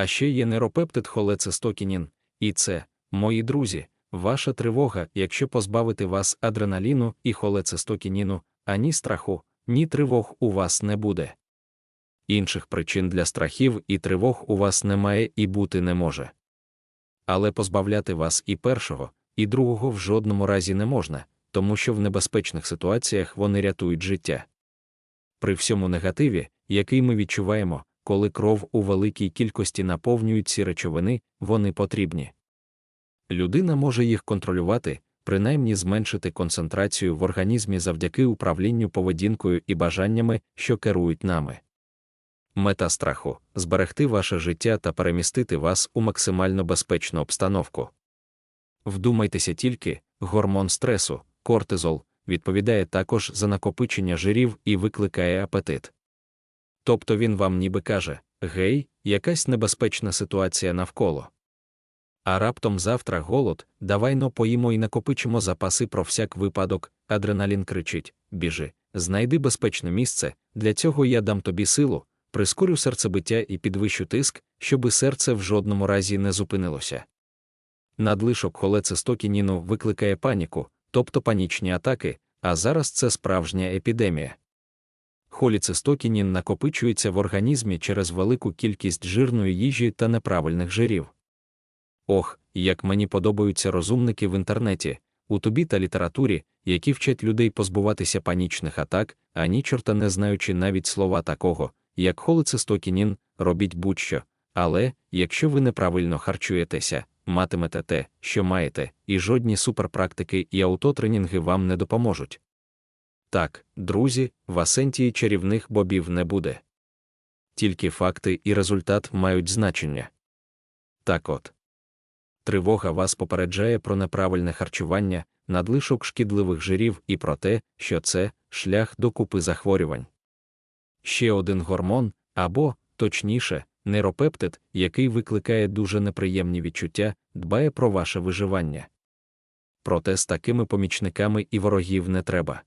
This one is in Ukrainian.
А ще є нейропептид холецистокінін, і це, мої друзі, ваша тривога, якщо позбавити вас адреналіну і холецистокініну, ані страху, ні тривог у вас не буде. Інших причин для страхів і тривог у вас немає і бути не може. Але позбавляти вас і першого, і другого в жодному разі не можна, тому що в небезпечних ситуаціях вони рятують життя. При всьому негативі, який ми відчуваємо, коли кров у великій кількості наповнюють ці речовини, вони потрібні. Людина може їх контролювати, принаймні зменшити концентрацію в організмі завдяки управлінню поведінкою і бажаннями, що керують нами. Мета страху зберегти ваше життя та перемістити вас у максимально безпечну обстановку. Вдумайтеся тільки, гормон стресу, кортизол, відповідає також за накопичення жирів і викликає апетит. Тобто він вам ніби каже гей, якась небезпечна ситуація навколо. А раптом завтра голод, давай но поїмо і накопичимо запаси про всяк випадок, адреналін кричить біжи, знайди безпечне місце, для цього я дам тобі силу, прискорю серцебиття і підвищу тиск, щоби серце в жодному разі не зупинилося. Надлишок холецистокініну викликає паніку, тобто панічні атаки, а зараз це справжня епідемія. Холіцистокінін накопичується в організмі через велику кількість жирної їжі та неправильних жирів. Ох, як мені подобаються розумники в інтернеті, у тобі та літературі, які вчать людей позбуватися панічних атак, ані чорта не знаючи навіть слова такого, як холецистокінін, робіть будь-що. Але, якщо ви неправильно харчуєтеся, матимете те, що маєте, і жодні суперпрактики і аутотренінги вам не допоможуть. Так, друзі, в Асентії чарівних бобів не буде. Тільки факти і результат мають значення. Так от. Тривога вас попереджає про неправильне харчування, надлишок шкідливих жирів і про те, що це шлях до купи захворювань. Ще один гормон, або, точніше, нейропептид, який викликає дуже неприємні відчуття, дбає про ваше виживання. Проте з такими помічниками і ворогів не треба.